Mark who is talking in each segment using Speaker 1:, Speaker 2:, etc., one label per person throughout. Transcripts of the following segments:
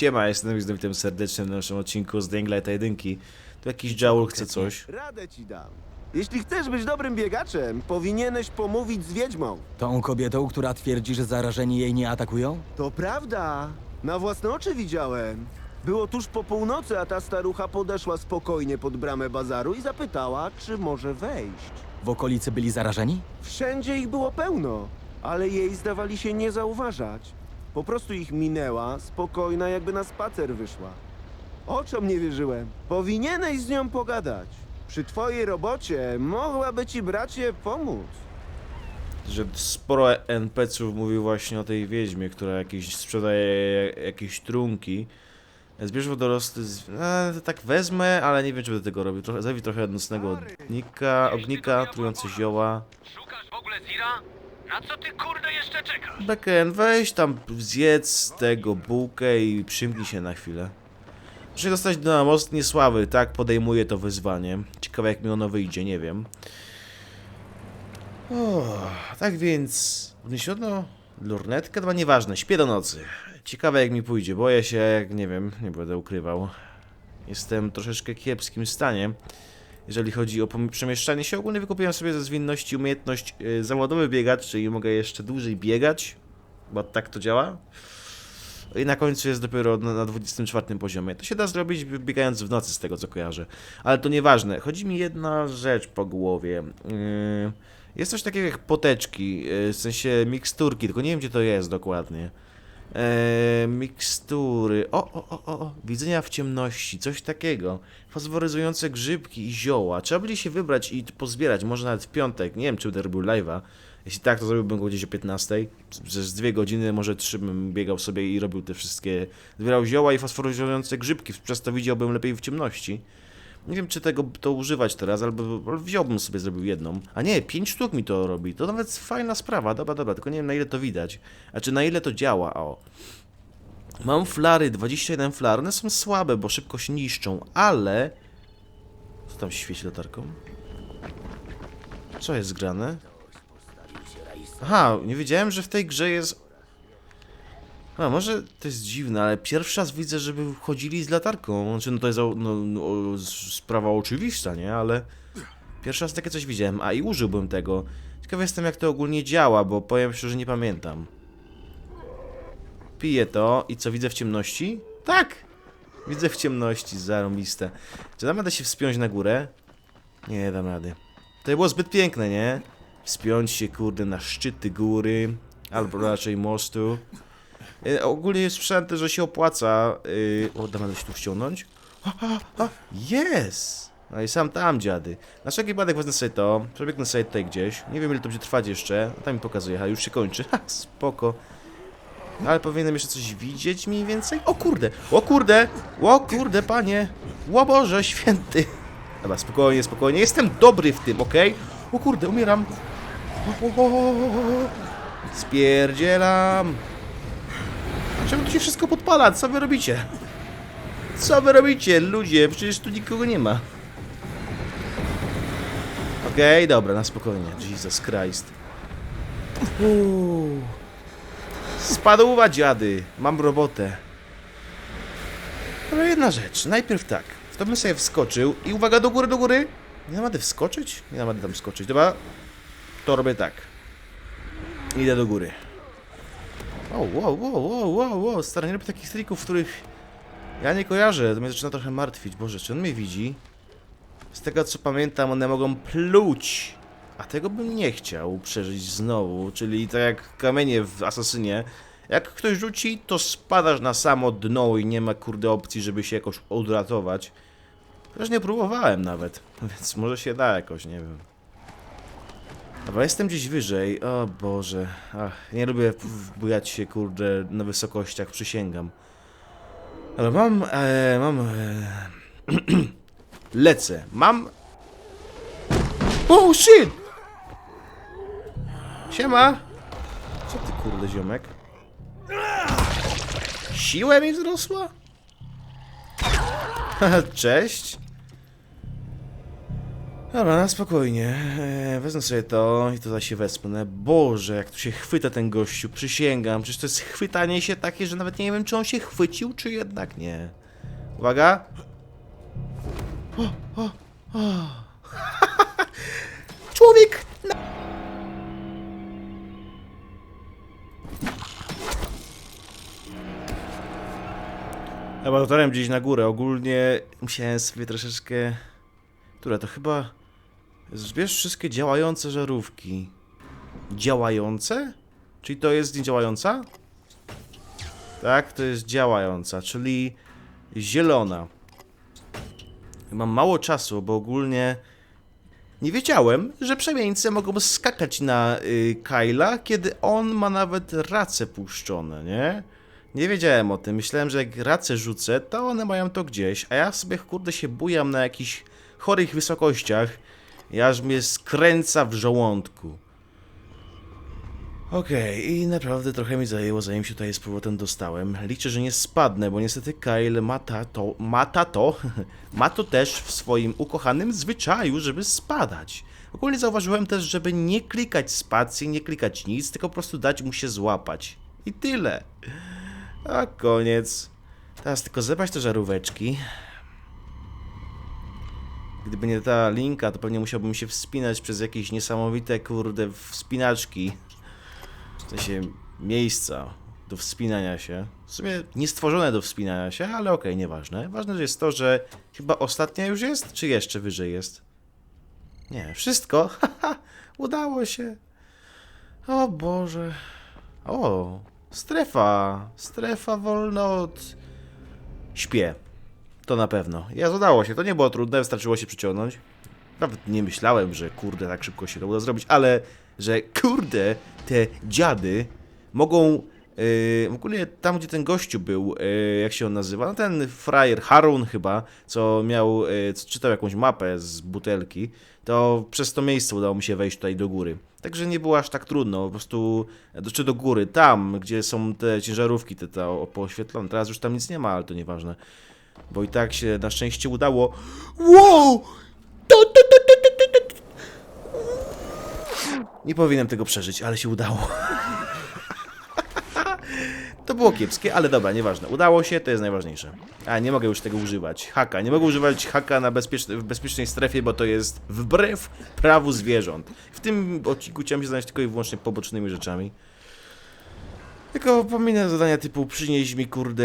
Speaker 1: Siema, jestem Nowik, witam serdecznie na naszym odcinku z Dangla i jedynki. Tu jakiś Jowl chce coś.
Speaker 2: Radę ci dam. Jeśli chcesz być dobrym biegaczem, powinieneś pomówić z wiedźmą.
Speaker 3: Tą kobietą, która twierdzi, że zarażeni jej nie atakują?
Speaker 2: To prawda. Na własne oczy widziałem. Było tuż po północy, a ta starucha podeszła spokojnie pod bramę bazaru i zapytała, czy może wejść.
Speaker 3: W okolicy byli zarażeni?
Speaker 2: Wszędzie ich było pełno, ale jej zdawali się nie zauważać. Po prostu ich minęła, spokojna, jakby na spacer wyszła. Oczom nie wierzyłem. Powinieneś z nią pogadać. Przy twojej robocie mogłaby ci bracie pomóc.
Speaker 1: Że sporo NPC-ów mówi właśnie o tej wiedźmie, która jakieś sprzedaje jakieś trunki. Zbierz wodorosty, z... e, tak wezmę, ale nie wiem czy będę tego robił. Trochę, zawi trochę odnocnego ognika, ognika, trujące zioła.
Speaker 4: Szukasz w ogóle Zira? Na co ty kurde jeszcze czekasz?
Speaker 1: Beken, weź tam zjedz tego bułkę i przymknij się na chwilę. Muszę dostać na most niesławy, tak podejmuję to wyzwanie. Ciekawe jak mi ono wyjdzie, nie wiem. O, tak więc wniesiono lornetkę, to nieważne, śpię do nocy. Ciekawe jak mi pójdzie, boję się, jak nie wiem, nie będę ukrywał. Jestem troszeczkę kiepskim stanie. Jeżeli chodzi o przemieszczanie się, ogólnie wykupiłem sobie ze zwinności umiejętność y, zawodowy biegacz, czyli mogę jeszcze dłużej biegać, bo tak to działa. I na końcu jest dopiero na, na 24 poziomie. To się da zrobić biegając w nocy, z tego co kojarzę. Ale to nieważne. Chodzi mi jedna rzecz po głowie. Yy, jest coś takiego jak poteczki, yy, w sensie miksturki, tylko nie wiem gdzie to jest dokładnie. Eee, mikstury. O, o, o, o, widzenia w ciemności, coś takiego. Fosforyzujące grzybki i zioła. Trzeba będzie się wybrać i pozbierać, może nawet w piątek. Nie wiem, czy będę robił live'a. Jeśli tak, to zrobiłbym go gdzieś o 15. Przez dwie godziny, może trzy bym biegał sobie i robił te wszystkie. Zbierał zioła i fosforyzujące grzybki, przez to widziałbym lepiej w ciemności. Nie wiem, czy tego to używać teraz, albo wziąłbym sobie, zrobił jedną. A nie, pięć sztuk mi to robi. To nawet fajna sprawa, dobra, dobra, tylko nie wiem na ile to widać. A czy na ile to działa, o. Mam flary, 21 flar, one są słabe, bo szybko się niszczą, ale... Co tam świeci latarką? Co jest grane? Aha, nie wiedziałem, że w tej grze jest... A, może to jest dziwne, ale pierwszy raz widzę, żeby chodzili z latarką. Znaczy, no to jest no, no, sprawa oczywista, nie? Ale pierwszy raz takie coś widziałem, a i użyłbym tego. Ciekawy jestem, jak to ogólnie działa, bo powiem szczerze, nie pamiętam. Piję to i co, widzę w ciemności? Tak! Widzę w ciemności, zarąbiste. Czy dam radę się wspiąć na górę? Nie dam rady. To było zbyt piękne, nie? Wspiąć się, kurde, na szczyty góry, albo raczej mostu. E, ogólnie jest sprzęt, że się opłaca. Yy, o, dam radę się tu wciągnąć? A, a, a, Jest! No i sam tam, dziady. Na wszelki wypadek wezmę sobie to, przebiegnę sobie tutaj gdzieś. Nie wiem, ile to będzie trwać jeszcze. Tam mi pokazuje, a już się kończy. Ha, spoko. Ale powinienem jeszcze coś widzieć mniej więcej. O kurde! O kurde! O kurde, panie! O Boże święty! Dobra, spokojnie, spokojnie. Jestem dobry w tym, okej? O kurde, umieram. O, o, o, o, o. Spierdzielam. Czemu tu się wszystko podpala? Co wy robicie? Co wy robicie, ludzie? Przecież tu nikogo nie ma. Okej, dobra, na spokojnie. Jesus Christ. Uuu. Spadła dziady. Mam robotę. Ale jedna rzecz. Najpierw tak. To bym sobie wskoczył i uwaga, do góry, do góry. Nie rady wskoczyć? Nie rady tam skoczyć. Dobra. To robię tak. Idę do góry. O, wow, wow, wow, wow, wow. Stary, nie robię takich trików, których ja nie kojarzę. To mnie zaczyna trochę martwić. Boże, czy on mnie widzi? Z tego co pamiętam, one mogą pluć. A tego bym nie chciał przeżyć znowu, czyli tak jak kamienie w Asasynie. Jak ktoś rzuci, to spadasz na samo dno i nie ma kurde opcji, żeby się jakoś odratować. Też nie próbowałem nawet, więc może się da jakoś, nie wiem. Dobra, jestem gdzieś wyżej. O Boże. Ach, nie lubię bujać się, kurde, na wysokościach, przysięgam. Ale mam, e, mam... E, lecę. Mam... Oh shit! Siema! Co ty, kurde, ziomek? Siła mi wzrosła? Cześć. Dobra, na spokojnie. Eee, wezmę sobie to i tutaj się wespnę. Boże, jak tu się chwyta ten gościu, przysięgam. Przecież to jest chwytanie się takie, że nawet nie wiem, czy on się chwycił, czy jednak nie. Uwaga. O, o, o. Człowiek! Chyba dotarłem gdzieś na górę. Ogólnie musiałem sobie troszeczkę... Które to chyba... Zbierz wszystkie działające żarówki. Działające? Czyli to jest niedziałająca? Tak, to jest działająca, czyli zielona. Mam mało czasu, bo ogólnie nie wiedziałem, że przemieńcy mogą skakać na y, Kyla, kiedy on ma nawet race puszczone, nie? Nie wiedziałem o tym. Myślałem, że jak race rzucę, to one mają to gdzieś, a ja sobie kurde się bujam na jakichś chorych wysokościach i aż mnie skręca w żołądku. Okej, i naprawdę trochę mi zajęło, zanim się tutaj z powrotem dostałem. Liczę, że nie spadnę, bo niestety Kyle ma to, ma to, ma to też w swoim ukochanym zwyczaju, żeby spadać. Ogólnie zauważyłem też, żeby nie klikać spacji, nie klikać nic, tylko po prostu dać mu się złapać. I tyle. A koniec. Teraz tylko zebrać te żaróweczki. Gdyby nie ta linka, to pewnie musiałbym się wspinać przez jakieś niesamowite, kurde, wspinaczki. W sensie miejsca do wspinania się. W sumie nie stworzone do wspinania się, ale okej, nieważne. Ważne jest to, że chyba ostatnia już jest, czy jeszcze wyżej jest? Nie, wszystko. Udało się. O Boże. O, strefa. Strefa wolno od... Śpię. To na pewno. Ja udało się, to nie było trudne, wystarczyło się przyciągnąć. Nawet nie myślałem, że kurde, tak szybko się to uda zrobić, ale że kurde, te dziady mogą. Yy, ogólnie tam, gdzie ten gościu był, yy, jak się on nazywa? No ten frajer Harun chyba, co miał, yy, co czytał jakąś mapę z butelki, to przez to miejsce udało mi się wejść tutaj do góry. Także nie było aż tak trudno, po prostu, do, czy do góry, tam, gdzie są te ciężarówki, te, te poświetlone. Teraz już tam nic nie ma, ale to nieważne. Bo i tak się na szczęście udało. Wow! Nie powinienem tego przeżyć, ale się udało. To było kiepskie, ale dobra, nieważne. Udało się, to jest najważniejsze. A, nie mogę już tego używać. Haka. Nie mogę używać haka na bezpieczne, w bezpiecznej strefie, bo to jest wbrew prawu zwierząt. W tym odcinku chciałem się zająć tylko i wyłącznie pobocznymi rzeczami. Tylko pominę zadania typu przynieś mi kurde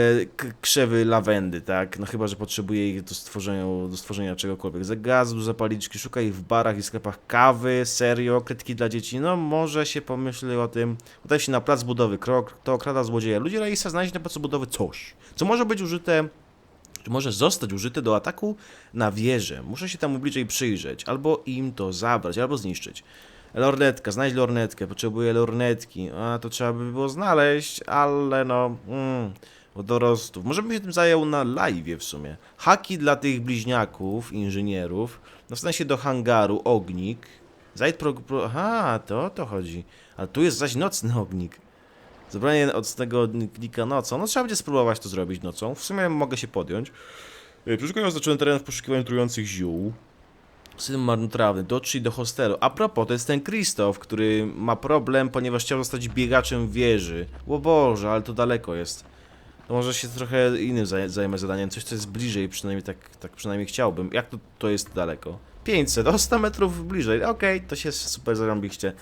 Speaker 1: krzewy lawendy, tak? No chyba, że potrzebuję ich do stworzenia, do stworzenia czegokolwiek. Za gazu, zapalniczki, szukaj w barach i sklepach kawy, serio, krytki dla dzieci. No może się pomyśli o tym. Udaj się na plac budowy, krok, to okrada złodzieja. Ludzie Raisa znaleźć na placu budowy coś, co może być użyte czy może zostać użyte do ataku na wieżę. Muszę się temu bliżej przyjrzeć, albo im to zabrać, albo zniszczyć. Lornetka, znajdź lornetkę, potrzebuję lornetki. A to trzeba by było znaleźć, ale no. Mm, wodorostów. Może bym się tym zajął na live w sumie. Haki dla tych bliźniaków, inżynierów. No w sensie do hangaru, ognik. Zajdź pro, pro. Aha, to o to chodzi. Ale tu jest zaś nocny ognik. Zabranie nocnego ognika nocą. No trzeba będzie spróbować to zrobić nocą. W sumie mogę się podjąć. Yy, Przeszukując zacząłem teren w poszukiwaniu trujących ziół. Syn marnotrawny, dotrzyj do hostelu. A propos, to jest ten Krzysztof, który ma problem, ponieważ chciał zostać biegaczem wieży. O Boże, ale to daleko jest. To może się trochę innym zaj- zajmę zadaniem, coś co jest bliżej, przynajmniej tak, tak przynajmniej chciałbym. Jak to, to jest daleko? 500, o 100 metrów bliżej. Okej, to się super zarąbiście.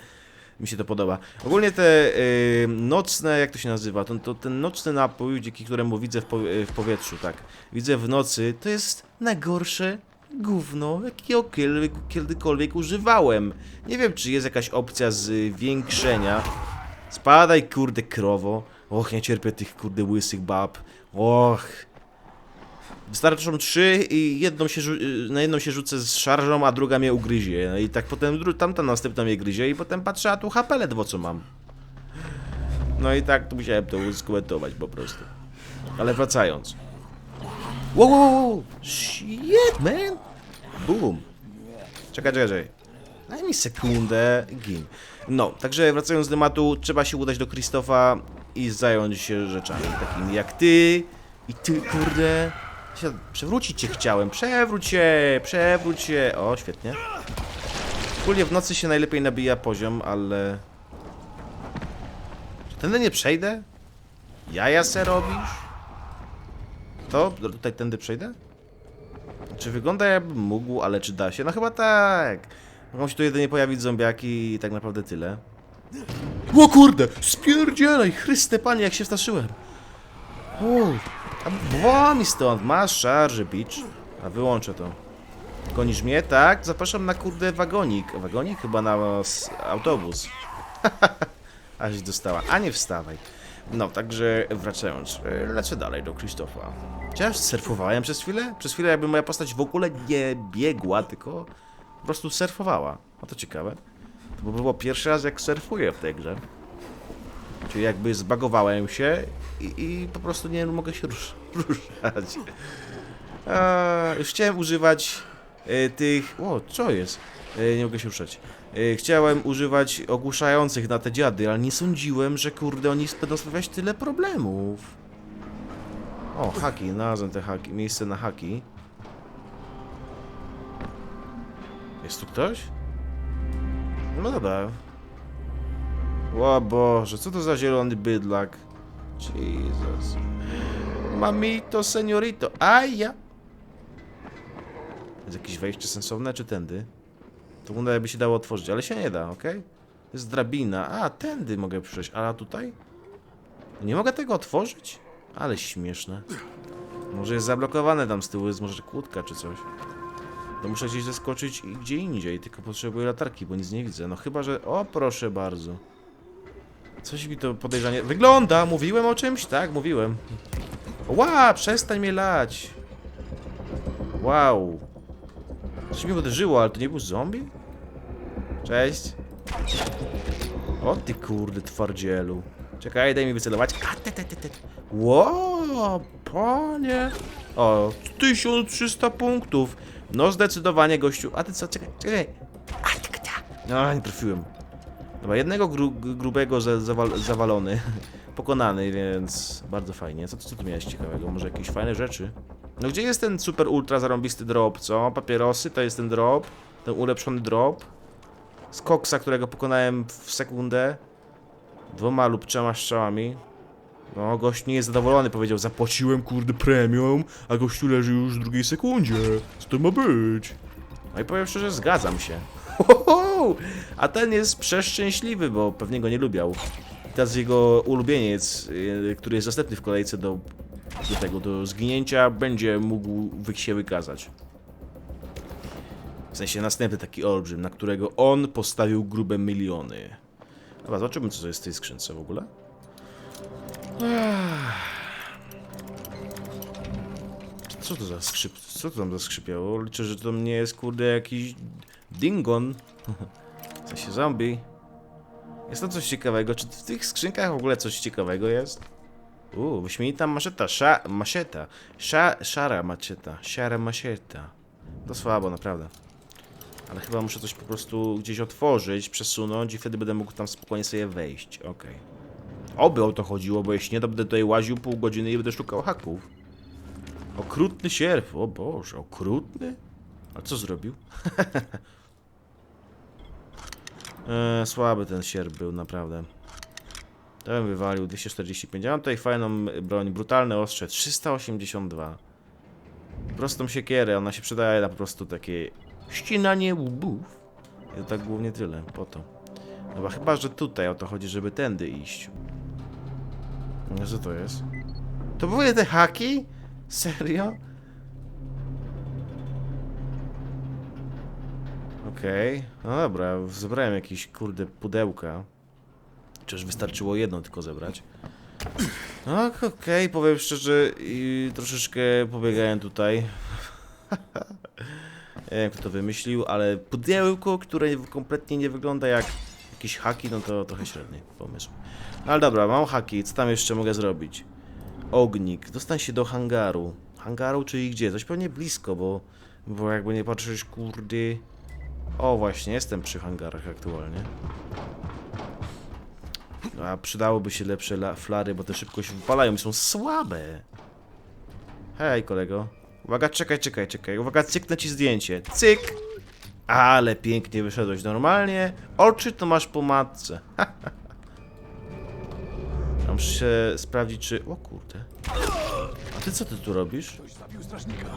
Speaker 1: Mi się to podoba. Ogólnie te y, nocne, jak to się nazywa? To, to ten nocny napój, dzięki któremu widzę w, w powietrzu, tak. Widzę w nocy, to jest najgorsze gówno, jakiego kiedykolwiek używałem. Nie wiem, czy jest jakaś opcja zwiększenia. Spadaj, kurde, krowo. Och, nie cierpię tych, kurde, łysych bab. Och. Wystarczą trzy i jedną się rzu- na jedną się rzucę z szarżą, a druga mnie ugryzie. No i tak potem tamta następna mnie gryzie i potem patrzę, a tu HP ledwo co mam. No i tak musiałem to skomentować po prostu. Ale wracając. Wow, wow, wow, shit, man. Boom. Czekaj, czekaj, czekaj. Daj mi sekundę, gin. No, także wracając do tematu, trzeba się udać do Krzysztofa i zająć się rzeczami takimi jak ty i ty, kurde. Przewrócić cię chciałem. Przewróć się, przewróć się. O, świetnie. Ogólnie w nocy się najlepiej nabija poziom, ale... Czy tędy nie przejdę? Jaja se robisz? To? Tutaj tędy przejdę? Czy wygląda jakbym mógł, ale czy da się? No chyba tak. Mogą się tu jedynie pojawić zombiaki i tak naprawdę tyle. O kurde! Spierdzielaj! Chryste panie, jak się wstaszyłem! Uj, a mi stąd, masz szarży, bitch. A wyłączę to. Gonisz mnie? Tak? Zapraszam na kurde wagonik. Wagonik? Chyba na autobus. Aś dostała. A nie wstawaj. No, także wracając, e, lecę dalej do Krzysztofa. Ja surfowałem przez chwilę? Przez chwilę jakby moja postać w ogóle nie biegła, tylko po prostu surfowała. A to ciekawe. To by było pierwszy raz jak surfuję w tej grze. Czyli jakby zbagowałem się i, i po prostu nie mogę się rusz, ruszać. A, już chciałem używać e, tych... O, co jest? E, nie mogę się ruszać. E, chciałem używać ogłuszających na te dziady, ale nie sądziłem, że kurde oni będą sprawiać tyle problemów. O, haki, znalazłem te haki, miejsce na haki. Jest tu ktoś? No dobra. O Boże, co to za zielony bydlak? Jesus. Mamito, seniorito. Aj, ja. Jest jakieś wejście sensowne, czy tędy? To wygląda jakby się dało otworzyć, ale się nie da, ok? Jest drabina. A, tędy mogę przejść. A tutaj? Nie mogę tego otworzyć? Ale śmieszne. Może jest zablokowane tam z tyłu, jest może kłódka czy coś. To muszę gdzieś zeskoczyć i gdzie indziej, tylko potrzebuję latarki, bo nic nie widzę. No chyba, że... O, proszę bardzo. Coś mi to podejrzanie... Wygląda! Mówiłem o czymś? Tak, mówiłem. Ła, przestań mnie lać. Wow. Coś mnie uderzyło, ale to nie był zombie? Cześć. O ty kurde twardzielu. Czekaj, daj mi wycelować. A, te, te, te, te. Ło, panie. O, 1300 punktów. No zdecydowanie gościu. A ty co, czekaj, czekaj. A, czekaj. No, nie trafiłem. Dobra, jednego gru, grubego za, zawal, zawalony. Pokonany, więc bardzo fajnie. Co, co tu miałeś ciekawego? Może jakieś fajne rzeczy? No gdzie jest ten super ultra zarąbisty drop, co? Papierosy to jest ten drop. Ten ulepszony drop. Z koksa, którego pokonałem w sekundę. Dwoma lub trzema strzałami. No, gość nie jest zadowolony, powiedział, zapłaciłem kurde premium, a gościu leży już w drugiej sekundzie. Co to ma być? No i powiem szczerze, zgadzam się. Hoho! A ten jest przeszczęśliwy, bo pewnie go nie lubiał. Teraz jego ulubieniec, yy, który jest następny w kolejce do, do tego, do zginięcia, będzie mógł się wykazać. W sensie następny taki olbrzym, na którego on postawił grube miliony. Dobra, zobaczymy co to jest w tej skrzynce w ogóle. Co to za skrzyp... Co to tam za skrzypiało? Liczę, że to nie jest kurde jakiś dingon. W sensie zombie. Jest to coś ciekawego. Czy w tych skrzynkach w ogóle coś ciekawego jest? Uuu, wyśmienita maszeta, sza, maszeta, sza, szara maczeta, szara maszeta. To słabo, naprawdę. Ale chyba muszę coś po prostu gdzieś otworzyć, przesunąć i wtedy będę mógł tam spokojnie sobie wejść. Okej. Oby o to chodziło, bo jeśli nie, to będę tutaj łaził pół godziny i będę szukał haków. Okrutny sierp, o Boże, okrutny? A co zrobił? eee, słaby ten sierp był, naprawdę. To bym wywalił 245. Ja mam tutaj fajną broń, brutalne ostrze, 382. Prostą siekierę, ona się przydaje na po prostu takie ścinanie łbów. I to tak głównie tyle, po to. Dobra, chyba, że tutaj o to chodzi, żeby tędy iść. No co to jest? To były te haki? Serio? Okej, no dobra, zebrałem jakieś kurde pudełka. Czyż wystarczyło jedno tylko zebrać? No okej, powiem szczerze, i troszeczkę pobiegałem tutaj. Nie wiem kto to wymyślił, ale pudełko, które kompletnie nie wygląda jak jakieś haki, no to trochę średni pomysł. No ale dobra, mam haki, co tam jeszcze mogę zrobić? Ognik, dostań się do hangaru. Hangaru, czyli gdzie? Coś pewnie blisko, bo, bo jakby nie patrzysz, kurdy... O, właśnie, jestem przy hangarach aktualnie. No, A przydałoby się lepsze la- flary, bo te szybko się wypalają i są słabe. Hej, kolego. Uwaga, czekaj, czekaj, czekaj. Uwaga, cyknę ci zdjęcie. Cyk! Ale pięknie wyszedłeś normalnie. Oczy to masz po matce. Ja Muszę sprawdzić, czy... O kurde. A ty co ty tu robisz?
Speaker 5: Ktoś zabił strażnika.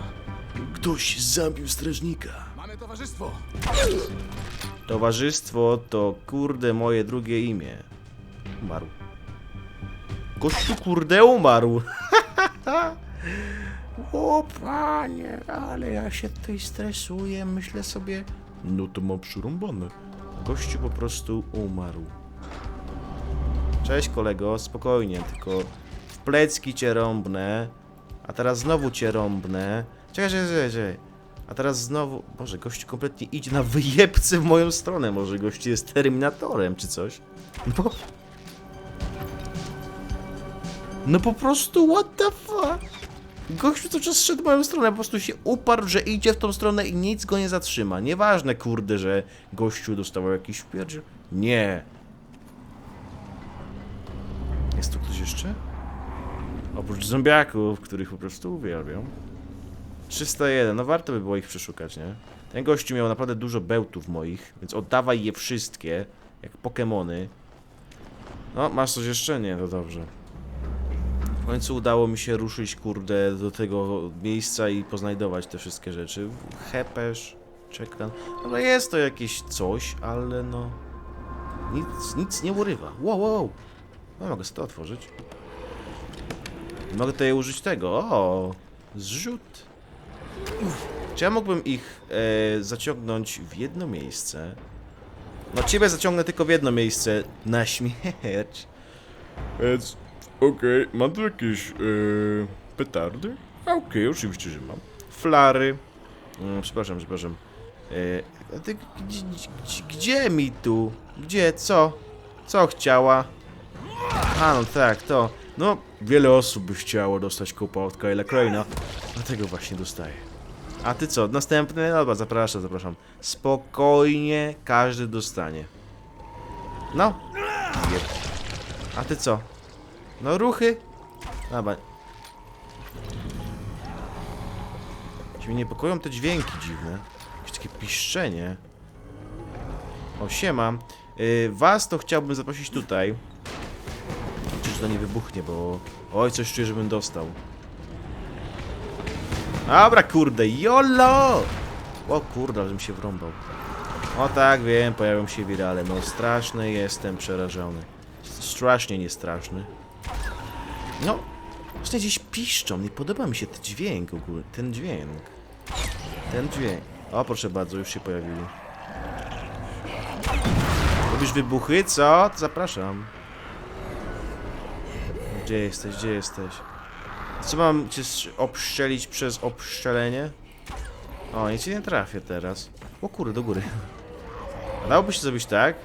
Speaker 1: Ktoś zabił strażnika.
Speaker 5: Mamy towarzystwo.
Speaker 1: Towarzystwo to kurde moje drugie imię. Umarł. Gościu kurde umarł. o panie, ale ja się tutaj stresuję, myślę sobie. No to mam przyrąbane. Gościu po prostu umarł. Cześć kolego, spokojnie, tylko w plecki cię rąbnę, a teraz znowu cię rąbnę. Czekaj, czekaj, czekaj. A teraz znowu... Boże, gościu kompletnie idzie na wyjebce w moją stronę. Może gościu jest Terminatorem czy coś. No... No po prostu what the fuck? Gościu cały czas szedł w moją stronę, po prostu się uparł, że idzie w tą stronę i nic go nie zatrzyma. Nieważne, kurde, że gościu dostawał jakiś wpierdziel. Nie. Jest tu ktoś jeszcze? Oprócz zombiaków, których po prostu uwielbiam. 301, no warto by było ich przeszukać, nie? Ten gościu miał naprawdę dużo bełtów moich, więc oddawaj je wszystkie, jak Pokemony. No, masz coś jeszcze? Nie, to dobrze. Końcu udało mi się ruszyć, kurde, do tego miejsca i poznajdować te wszystkie rzeczy. Hepesz, czekam. No jest to jakieś coś, ale no... Nic, nic nie urywa. Wow, wow. No, mogę to otworzyć. Mogę tutaj użyć tego. O, zrzut. Czy ja mógłbym ich e, zaciągnąć w jedno miejsce? No ciebie zaciągnę tylko w jedno miejsce na śmierć. Więc okej, mam tu jakieś e, petardy? Okej, oczywiście, że mam. Flary. Mm, przepraszam, przepraszam. E, a ty, gdzie, gdzie, gdzie mi tu? Gdzie? Co? Co chciała? A, no tak, to. No, wiele osób by chciało dostać kupa od Kyla Crane'a. Dlatego właśnie dostaję. A ty co? Następny? Dobra, zapraszam, zapraszam. Spokojnie, każdy dostanie. No. Jeb. A ty co? No ruchy? Dobra. Ci mnie niepokoją te dźwięki dziwne. Jakieś takie piszczenie. O, siema. Y, was to chciałbym zaprosić tutaj. Czy to nie wybuchnie, bo... Oj, coś czuję, żebym dostał. Dobra, kurde, YOLO! O kurde, żebym się wrąbał. O tak, wiem, pojawią się wirale. No straszny jestem, przerażony. Strasznie niestraszny. No, właśnie gdzieś piszczą, nie podoba mi się ten dźwięk ogólnie, ten dźwięk. Ten dźwięk. O, proszę bardzo, już się pojawili. Lubisz wybuchy, co? Zapraszam. Gdzie jesteś, gdzie jesteś? Co mam cię obszczelić przez obszczelenie? O, nic ci nie trafię teraz. O kurde, do góry. Dałoby się zrobić tak?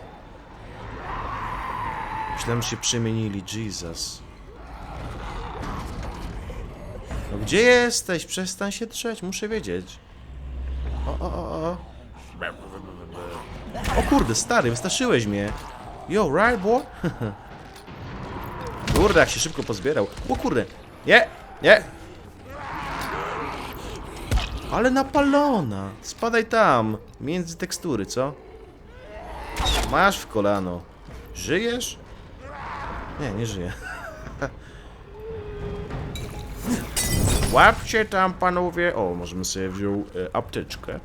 Speaker 1: Myślałem, że się przemienili, Jesus. No gdzie jesteś? Przestań się trzeć, muszę wiedzieć. O, o, o, o. O kurde, stary, wystraszyłeś mnie. Yo, right, boy? Kurde, jak się szybko pozbierał. O kurde. Nie, nie. Ale napalona. Spadaj tam. Między tekstury, co? Masz w kolano. Żyjesz? Nie, nie żyję. Łapcie tam, panowie. O, możemy sobie wziął e, apteczkę.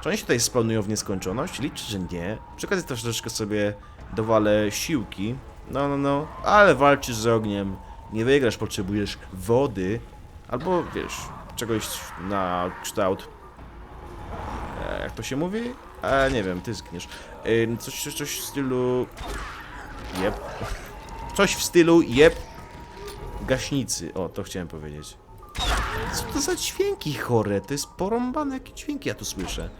Speaker 1: Czy oni się tutaj spełnują w nieskończoność? Liczę, że nie. Przy też troszeczkę sobie dowalę siłki. No, no, no. Ale walczysz z ogniem. Nie wygrasz, potrzebujesz wody. Albo, wiesz, czegoś na kształt... E, jak to się mówi? E, nie wiem, ty zgniesz. E, coś, coś, coś w stylu... Jep. Coś w stylu jep. Gaśnicy. O, to chciałem powiedzieć. Co to za dźwięki chore? To jest porąbane, jakie dźwięki ja tu słyszę.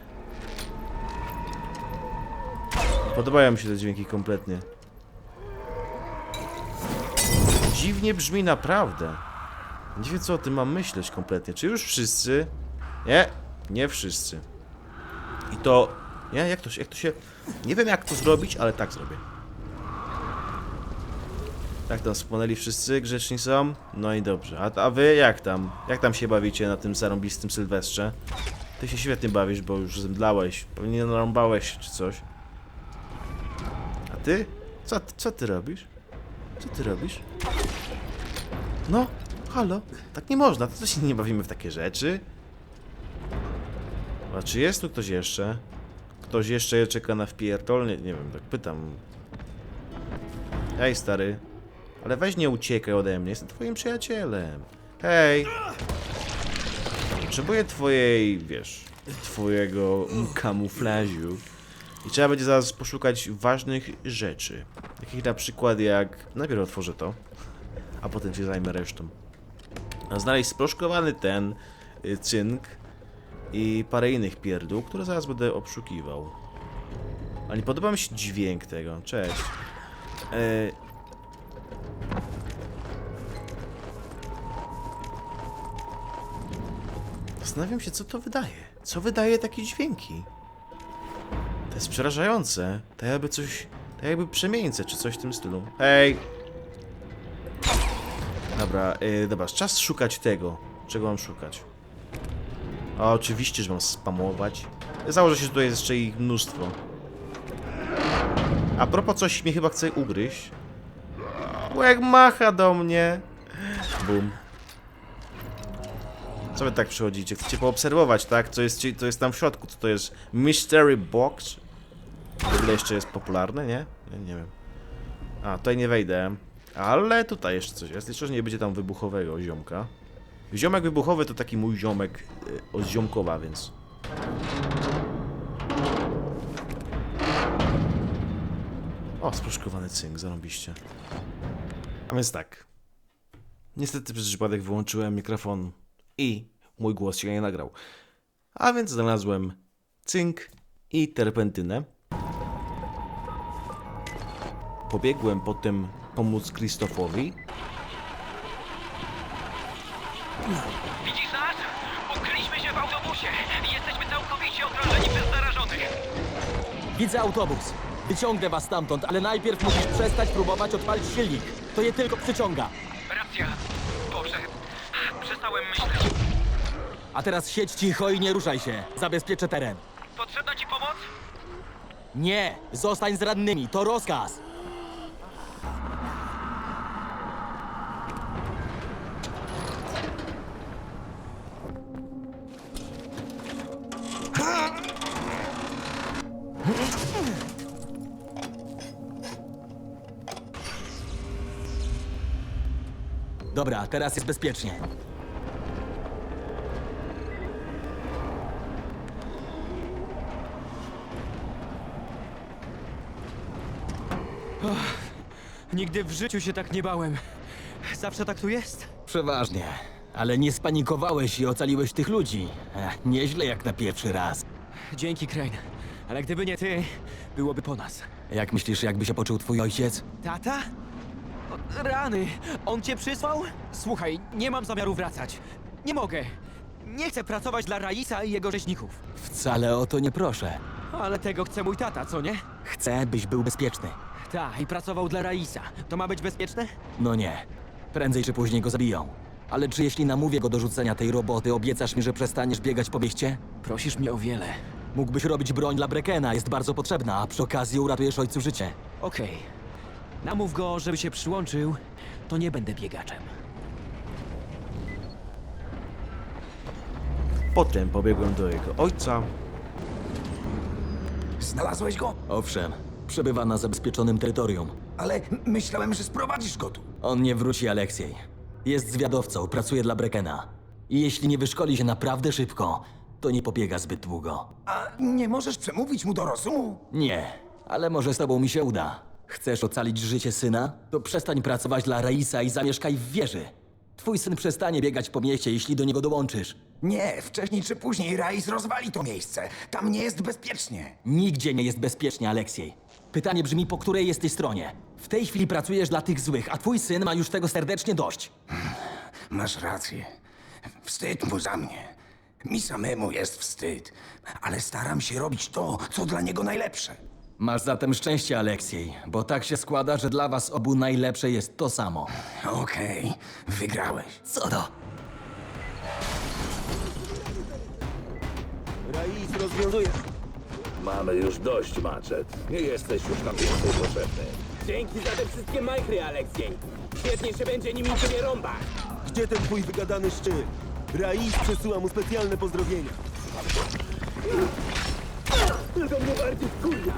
Speaker 1: Podobają mi się te dźwięki kompletnie. Dziwnie brzmi naprawdę. Nie wiem co o tym mam myśleć kompletnie. Czy już wszyscy? Nie, nie wszyscy. I to... Nie, jak to, jak to się... Nie wiem jak to zrobić, ale tak zrobię. Jak tam spłonęli wszyscy? Grzeczni są? No i dobrze. A, a wy jak tam? Jak tam się bawicie na tym zarąbistym Sylwestrze? Ty się świetnie bawisz, bo już zemdlałeś. Pewnie nie narąbałeś czy coś. A ty? Co, co ty robisz? Co ty robisz? No, halo? Tak nie można, to się nie bawimy w takie rzeczy. A czy jest tu ktoś jeszcze? Ktoś jeszcze czeka na wpierdol? Nie, nie wiem, tak pytam. Hej, stary. Ale weź nie uciekaj ode mnie, jestem twoim przyjacielem. Hej! Potrzebuję twojej, wiesz, twojego kamuflażu. I trzeba będzie zaraz poszukać ważnych rzeczy. Takich na przykład jak... Najpierw otworzę to, a potem się zajmę resztą. A znaleźć sproszkowany ten y, cynk i parę innych pierdół, które zaraz będę obszukiwał. Ale nie podoba mi się dźwięk tego. Cześć. E... Zastanawiam się, co to wydaje. Co wydaje takie dźwięki? To jest przerażające. To jakby coś... To jakby przemieńce, czy coś w tym stylu. Hej! Dobra, yy, dobra, czas szukać tego. Czego mam szukać? A oczywiście, że mam spamować. Założę się, że tutaj jest jeszcze ich mnóstwo. A propos, coś mnie chyba chce ugryźć. Bo jak macha do mnie. Bum. Co wy tak przychodzicie? Chcecie poobserwować, tak? Co jest, co jest tam w środku? Co to jest? Mystery Box? W ogóle jeszcze jest popularne, nie? Nie, nie wiem. A, tutaj nie wejdę. Ale tutaj jeszcze coś jest. Jeszcze, że nie będzie tam wybuchowego ziomka. Ziomek wybuchowy to taki mój ziomek y, od ziomkowa, więc... O, sproszkowany cynk, zarąbiście. A więc tak. Niestety przez przypadek wyłączyłem mikrofon i mój głos się nie nagrał. A więc znalazłem cynk i terpentynę. Pobiegłem potem pomóc Krzysztofowi.
Speaker 4: Widzisz nas? Ukryliśmy się w autobusie jesteśmy całkowicie okrążeni przez zarażonych.
Speaker 3: Widzę autobus. Wyciągnę was stamtąd, ale najpierw musisz przestać próbować odpalić silnik. To je tylko przyciąga.
Speaker 4: Racja. Przestałem myśleć.
Speaker 3: A teraz siedź cicho i nie ruszaj się. Zabezpieczę teren.
Speaker 4: Potrzebna ci pomoc?
Speaker 3: Nie! Zostań z rannymi, to rozkaz! Dobra, teraz jest bezpiecznie.
Speaker 6: Nigdy w życiu się tak nie bałem. Zawsze tak tu jest?
Speaker 3: Przeważnie. Ale nie spanikowałeś i ocaliłeś tych ludzi. Ech, nieźle jak na pierwszy raz.
Speaker 6: Dzięki, Crane. Ale gdyby nie ty, byłoby po nas.
Speaker 3: Jak myślisz, jakby się poczuł twój ojciec?
Speaker 6: Tata? O, rany! On cię przysłał? Słuchaj, nie mam zamiaru wracać. Nie mogę. Nie chcę pracować dla Raisa i jego rzeźników.
Speaker 3: Wcale o to nie proszę.
Speaker 6: Ale tego chce mój tata, co nie?
Speaker 3: Chcę, byś był bezpieczny.
Speaker 6: Ta, i pracował dla Raisa. To ma być bezpieczne?
Speaker 3: No nie. Prędzej czy później go zabiją. Ale czy jeśli namówię go do rzucenia tej roboty, obiecasz mi, że przestaniesz biegać po mieście?
Speaker 6: Prosisz mnie o wiele.
Speaker 3: Mógłbyś robić broń dla Brekena, jest bardzo potrzebna, a przy okazji uratujesz ojcu życie.
Speaker 6: Okej. Namów go, żeby się przyłączył, to nie będę biegaczem.
Speaker 1: Potem pobiegłem do jego ojca.
Speaker 7: Znalazłeś go?
Speaker 3: Owszem, przebywa na zabezpieczonym terytorium.
Speaker 7: Ale myślałem, że sprowadzisz go tu.
Speaker 3: On nie wróci, Aleksiej. Jest zwiadowcą, pracuje dla Brekena. I jeśli nie wyszkoli się naprawdę szybko, to nie pobiega zbyt długo.
Speaker 7: A nie możesz przemówić mu do rozumu?
Speaker 3: Nie, ale może z tobą mi się uda. Chcesz ocalić życie syna? To przestań pracować dla Raisa i zamieszkaj w wieży. Twój syn przestanie biegać po mieście, jeśli do niego dołączysz.
Speaker 7: Nie, wcześniej czy później Rais rozwali to miejsce. Tam nie jest bezpiecznie.
Speaker 3: Nigdzie nie jest bezpiecznie, Aleksiej. Pytanie brzmi, po której jesteś stronie? W tej chwili pracujesz dla tych złych, a twój syn ma już tego serdecznie dość.
Speaker 7: Masz rację. Wstyd mu za mnie. Mi samemu jest wstyd. Ale staram się robić to, co dla niego najlepsze.
Speaker 3: Masz zatem szczęście, Aleksiej, bo tak się składa, że dla was obu najlepsze jest to samo.
Speaker 7: Okej, wygrałeś.
Speaker 3: Co to?
Speaker 2: Rais rozwiązuje.
Speaker 8: Mamy już dość maczet. Nie jesteś już nam więcej potrzebny.
Speaker 9: Dzięki za te wszystkie majchry, Aleksiej. Świetnie się będzie nimi sobie rąbać.
Speaker 2: Gdzie ten twój wygadany szczyt? Rais przesyła mu specjalne pozdrowienia.
Speaker 9: Tylko mnie bardziej kurwa.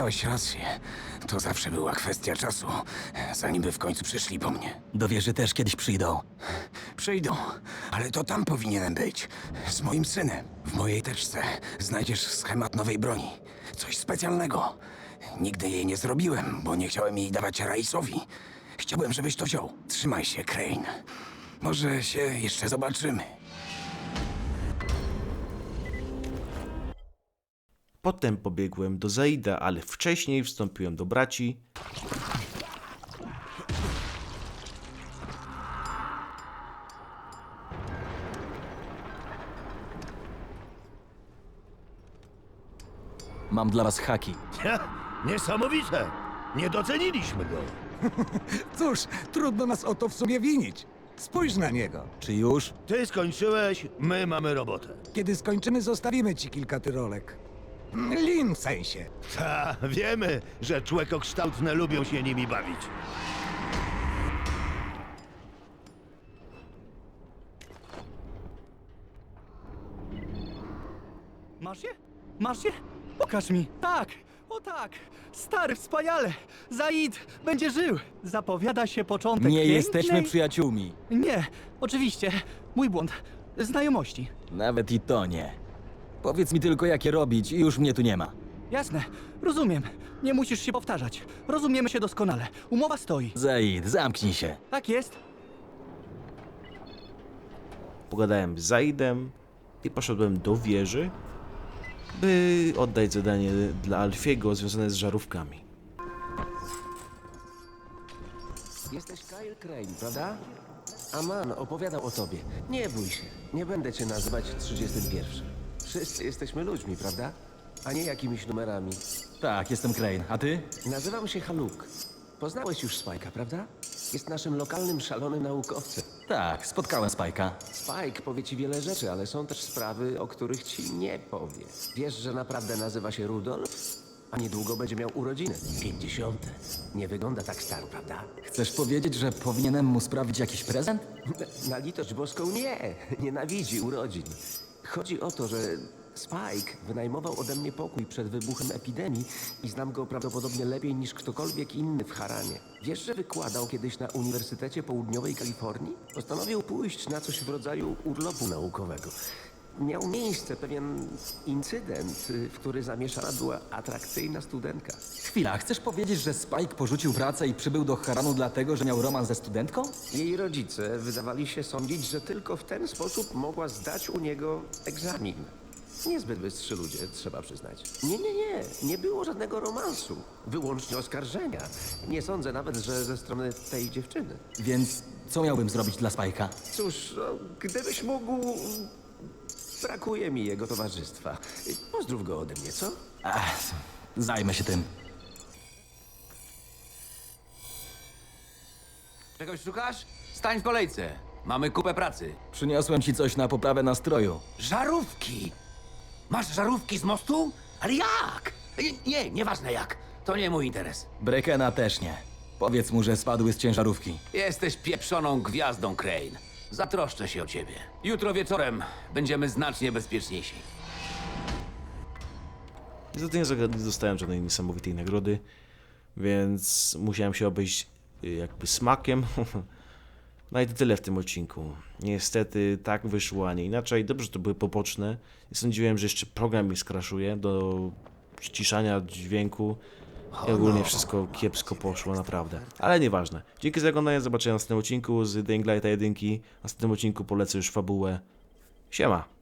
Speaker 7: Miałeś rację. To zawsze była kwestia czasu, zanim by w końcu przyszli po mnie.
Speaker 3: Do wieży też kiedyś przyjdą.
Speaker 7: Przyjdą, ale to tam powinienem być. Z moim synem. W mojej teczce znajdziesz schemat nowej broni. Coś specjalnego. Nigdy jej nie zrobiłem, bo nie chciałem jej dawać Raisowi. Chciałbym, żebyś to wziął. Trzymaj się, Crane. Może się jeszcze zobaczymy.
Speaker 1: Potem pobiegłem do Zaida, ale wcześniej wstąpiłem do braci.
Speaker 3: Mam dla was haki.
Speaker 8: Niesamowite! Nie doceniliśmy go.
Speaker 5: Cóż, trudno nas o to w sumie winić. Spójrz na niego.
Speaker 3: Czy już?
Speaker 8: Ty skończyłeś, my mamy robotę.
Speaker 5: Kiedy skończymy, zostawimy ci kilka tyrolek. Lin w sensie.
Speaker 8: Ta, wiemy, że człekokształtne lubią się nimi bawić.
Speaker 6: Masz je? Masz je? Pokaż mi. Tak, o tak. Stary, wspaniale. Zaid będzie żył. Zapowiada się początek
Speaker 3: Nie
Speaker 6: pięknej...
Speaker 3: jesteśmy przyjaciółmi.
Speaker 6: Nie, oczywiście. Mój błąd. Znajomości.
Speaker 3: Nawet i to nie. Powiedz mi tylko, jakie robić i już mnie tu nie ma.
Speaker 6: Jasne, rozumiem. Nie musisz się powtarzać. Rozumiemy się doskonale. Umowa stoi.
Speaker 3: Zaid, zamknij się.
Speaker 6: Tak jest.
Speaker 1: Pogadałem z Zaidem i poszedłem do wieży, by oddać zadanie dla Alfiego związane z żarówkami.
Speaker 10: Jesteś Kyle Crane, prawda? Aman opowiadał o tobie. Nie bój się, nie będę cię nazywać 31. Wszyscy jesteśmy ludźmi, prawda? A nie jakimiś numerami.
Speaker 3: Tak, jestem Crane. A ty?
Speaker 10: Nazywam się Haluk. Poznałeś już Spike'a, prawda? Jest naszym lokalnym szalonym naukowcem.
Speaker 3: Tak, spotkałem Spajka.
Speaker 10: Spike powie ci wiele rzeczy, ale są też sprawy, o których ci nie powie. Wiesz, że naprawdę nazywa się Rudolf? A niedługo będzie miał urodziny. 50. Nie wygląda tak staro, prawda?
Speaker 3: Chcesz powiedzieć, że powinienem mu sprawić jakiś prezent?
Speaker 10: Na litość boską nie, nienawidzi urodzin. Chodzi o to, że Spike wynajmował ode mnie pokój przed wybuchem epidemii i znam go prawdopodobnie lepiej niż ktokolwiek inny w Haranie. Wiesz, że wykładał kiedyś na Uniwersytecie Południowej Kalifornii? Postanowił pójść na coś w rodzaju urlopu naukowego. Miał miejsce pewien incydent, w który zamieszana była atrakcyjna studentka.
Speaker 3: Chwila, chcesz powiedzieć, że Spike porzucił pracę i przybył do Haranu dlatego, że miał romans ze studentką?
Speaker 10: Jej rodzice wydawali się sądzić, że tylko w ten sposób mogła zdać u niego egzamin. Niezbyt bystrzy ludzie, trzeba przyznać. Nie, nie, nie. Nie było żadnego romansu. Wyłącznie oskarżenia. Nie sądzę nawet, że ze strony tej dziewczyny.
Speaker 3: Więc co miałbym zrobić dla Spajka?
Speaker 10: Cóż, no, gdybyś mógł... Brakuje mi jego towarzystwa. Pozdrów go ode mnie, co?
Speaker 3: Ach, zajmę się tym.
Speaker 9: Czegoś szukasz? Stań w kolejce. Mamy kupę pracy.
Speaker 3: Przyniosłem ci coś na poprawę nastroju.
Speaker 9: Żarówki! Masz żarówki z mostu? Ale jak? Nie, nieważne jak. To nie mój interes.
Speaker 3: Brekena też nie. Powiedz mu, że spadły z ciężarówki.
Speaker 9: Jesteś pieprzoną gwiazdą, Crane. Zatroszczę się o ciebie. Jutro wieczorem będziemy znacznie bezpieczniejsi.
Speaker 1: Niestety nie zaga- nie dostałem żadnej niesamowitej nagrody, więc musiałem się obejść y, jakby smakiem. No i to tyle w tym odcinku. Niestety tak wyszło, a nie inaczej. Dobrze, że to były poboczne. Nie sądziłem, że jeszcze program mi skraszuje do ściszania dźwięku. I ogólnie wszystko kiepsko poszło, naprawdę. Ale nieważne. Dzięki za oglądanie, zobaczenia w następnym odcinku z Dying Lighta 1. W następnym odcinku polecę już fabułę. Siema!